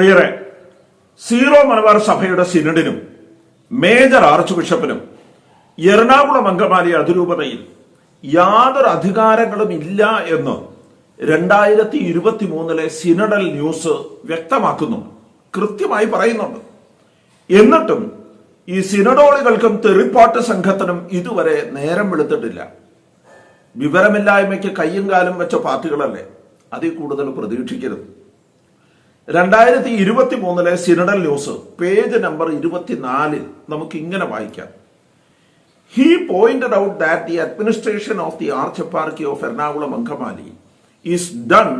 പ്രിയരെ സീറോ മലബാർ സഭയുടെ സിനഡിനും മേജർ ആർച്ച് ബിഷപ്പിനും എറണാകുളം അങ്കമാലി അതിരൂപതയിൽ യാതൊരു അധികാരങ്ങളും ഇല്ല എന്ന് രണ്ടായിരത്തി ഇരുപത്തി മൂന്നിലെ സിനഡൽ ന്യൂസ് വ്യക്തമാക്കുന്നു കൃത്യമായി പറയുന്നുണ്ട്. എന്നിട്ടും ഈ സിനഡോളികൾക്കും തെറിപ്പാട്ട് സംഘത്തിനും ഇതുവരെ നേരം വെളുത്തിട്ടില്ല. വിവരമില്ലായ്മയ്ക്ക് കയ്യും കാലും വെച്ച പാർട്ടികളല്ലേ അതിൽ കൂടുതൽ പ്രതീക്ഷിക്കരുത്. രണ്ടായിരത്തി ഇരുപത്തി മൂന്നിലെ സിനഡൽ ന്യൂസ് പേജ് നമ്പർ ഇരുപത്തിനാലിൽ നമുക്ക് ഇങ്ങനെ വായിക്കാം. He pointed out that the administration of the archeparchy of Ernakulam Angamaly is done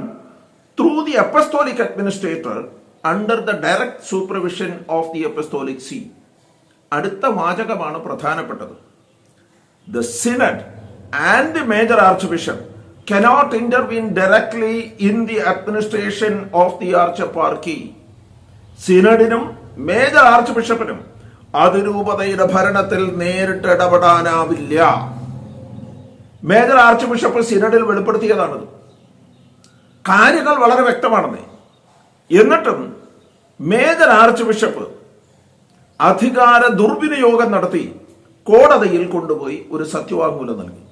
through the apostolic administrator under the direct supervision of the apostolic see അടുത്ത വാചകമാണ് പ്രധാനപ്പെട്ടത്. The synod and major arch archbishop cannot intervene directly in the administration of the archparchy സിനഡിനും major arch ബിഷപ്പിനും അതിരൂപതയുടെ ഭരണത്തിൽ നേരിട്ട് ഇടപെടാനാവില്ല. Major archbishop സിനഡിൽ വെളിപ്പെടുത്തിയതാണിത് കാര്യങ്ങൾ വളരെ വ്യക്തമാണെന്നേ. എന്നിട്ടും മേജർ ആർച്ച് ബിഷപ്പ് അധികാര ദുർവിനിയോഗം നടത്തി കോടതിയിൽ കൊണ്ടുപോയി ഒരു സത്യവാങ്മൂലം നൽകി.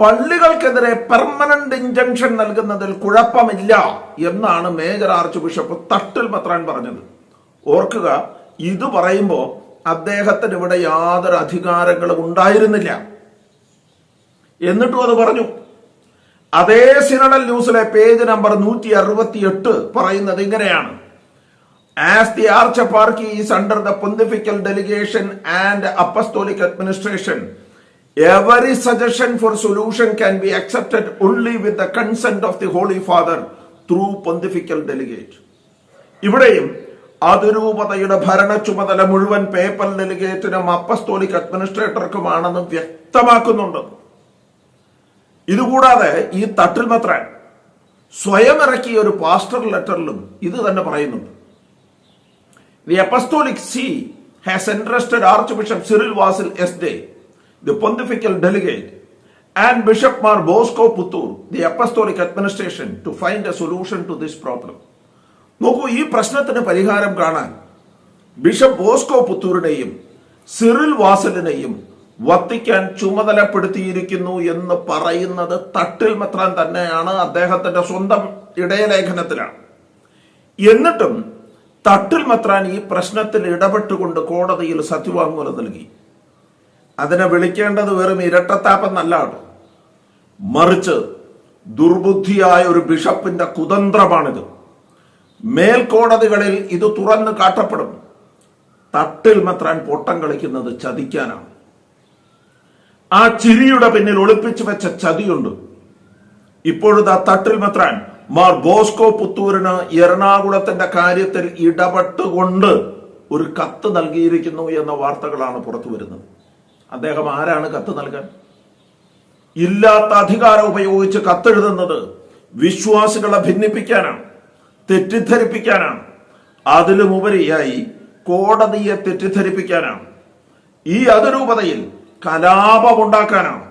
പള്ളികൾക്കെതിരെ പെർമനന്റ് ഇഞ്ചക്ഷൻ നൽകുന്നതിൽ കുഴപ്പമില്ല എന്നാണ് മേജർ ആർച്ച് ബിഷപ്പ് തട്ടിൽ പത്രാൻ പറഞ്ഞത്. ഓർക്കുക ഇത് പറയുമ്പോൾ അദ്ദേഹത്തിന് ഇവിടെ യാതൊരു അധികാരങ്ങളും ഉണ്ടായിരുന്നില്ല. എന്നിട്ടും അത് പറഞ്ഞു. അതേ സിനഡൽ ന്യൂസിലെ പേജ് നമ്പർ നൂറ്റി അറുപത്തി എട്ട് പറയുന്നത് ഇങ്ങനെയാണ്. As the archeparchy is under the pontifical delegation and apostolic administration, every suggestion for solution can be accepted only with the consent of the holy father through pontifical delegate ഇവിടെയും അതിരൂപതയുടെ ഭരണ ചുമതല മുഴുവൻ പേപ്പർ ഡെലിഗേറ്റിനും അപ്പസ്തോലിക് അഡ്മിനിസ്ട്രേറ്റർക്കുമാണെന്ന് വ്യക്തമാക്കുന്നുണ്ട്. ഇതുകൂടാതെ ഈ തട്ടിൽ മാത്ര സ്വയം ഇറക്കിയ ഒരു പാസ്റ്റർ ലെറ്ററിലും ഇത് തന്നെ പറയുന്നുണ്ട്. The apostolic see has entrusted archbishop Cyril Vasil S J the pontifical delegate, and Bishop Mar Bosco Puttur, the Apostolic administration, to find a solution to this problem. നോക്കൂ ഈ പ്രശ്നത്തിന് പരിഹാരം കാണാൻ ബിഷപ്പ് ബോസ്കോ പുത്തൂരിനെയും Cyril വാസലിനെയും Vatican ചുമതലപ്പെടുത്തിയിരിക്കുന്നു എന്ന് പറയുന്നത് തട്ടിൽ മെത്രാൻ തന്നെയാണ്. അദ്ദേഹത്തിന്റെ സ്വന്തം ഇടയലേഖനത്തിലാണ്. എന്നിട്ടും തട്ടിൽ മെത്രാൻ ഈ പ്രശ്നത്തിൽ ഇടപെട്ടുകൊണ്ട് കോടതിയിൽ സത്യവാങ്മൂലം നൽകി. അതിനെ വിളിക്കേണ്ടത് വെറും ഇരട്ടത്താപ്പെന്നല്ല മറിച്ച് ദുർബുദ്ധിയായ ഒരു ബിഷപ്പിന്റെ കുതന്ത്രമാണിത്. മേൽക്കോടതികളിൽ ഇത് തുറന്നു കാട്ടപ്പെടും. തട്ടിൽ മെത്രാൻ പൊട്ടം കളിക്കുന്നത് ചതിക്കാനാണ്. ആ ചിരിയുടെ പിന്നിൽ ഒളിപ്പിച്ചു വെച്ച ചതിയുണ്ട്. ഇപ്പോഴത്തെ തട്ടിൽ മെത്രാൻ മാർ ബോസ്കോ പുത്തൂരിന് എറണാകുളത്തിന്റെ കാര്യത്തിൽ ഇടപെട്ടുകൊണ്ട് ഒരു കത്ത് നൽകിയിരിക്കുന്നു എന്ന വാർത്തകളാണ് പുറത്തു വരുന്നത് അദ്ദേഹം ആരാണ് കത്ത് നൽകാൻ? ഇല്ലാത്ത അധികാരം ഉപയോഗിച്ച് കത്തെഴുതുന്നത് വിശ്വാസികളെ ഭിന്നിപ്പിക്കാനാണ് തെറ്റിദ്ധരിപ്പിക്കാനാണ്. അതിലുമുപരിയായി കോടതിയെ തെറ്റിദ്ധരിപ്പിക്കാനാണ്. ഈ അതിരൂപതയിൽ കലാപമുണ്ടാക്കാനാണ്.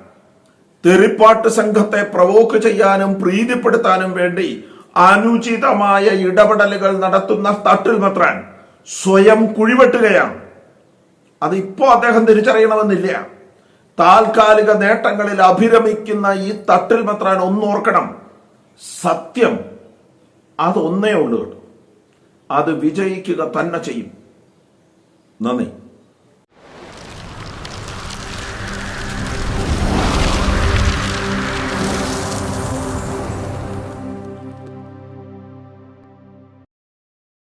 തെറിപ്പാട്ട് സംഘത്തെ പ്രവോക്ക് ചെയ്യാനും പ്രീതിപ്പെടുത്താനും വേണ്ടി അനുചിതമായ ഇടപെടലുകൾ നടത്തുന്ന തട്ടിൽ മത്രാൻ സ്വയം കുഴിവെട്ടുകയാണ്. അത് ഇപ്പോ അദ്ദേഹം തിരിച്ചറിയണമെന്നില്ല. താൽക്കാലിക നേട്ടങ്ങളിൽ അഭിരമിക്കുന്ന ഈ തട്ടിൽ മെത്രാൻ ഒന്നോർക്കണം സത്യം അതൊന്നേ ഉള്ളൂ കേട്ടോ. അത് വിജയിക്കുക തന്നെ ചെയ്യും. നന്ദി.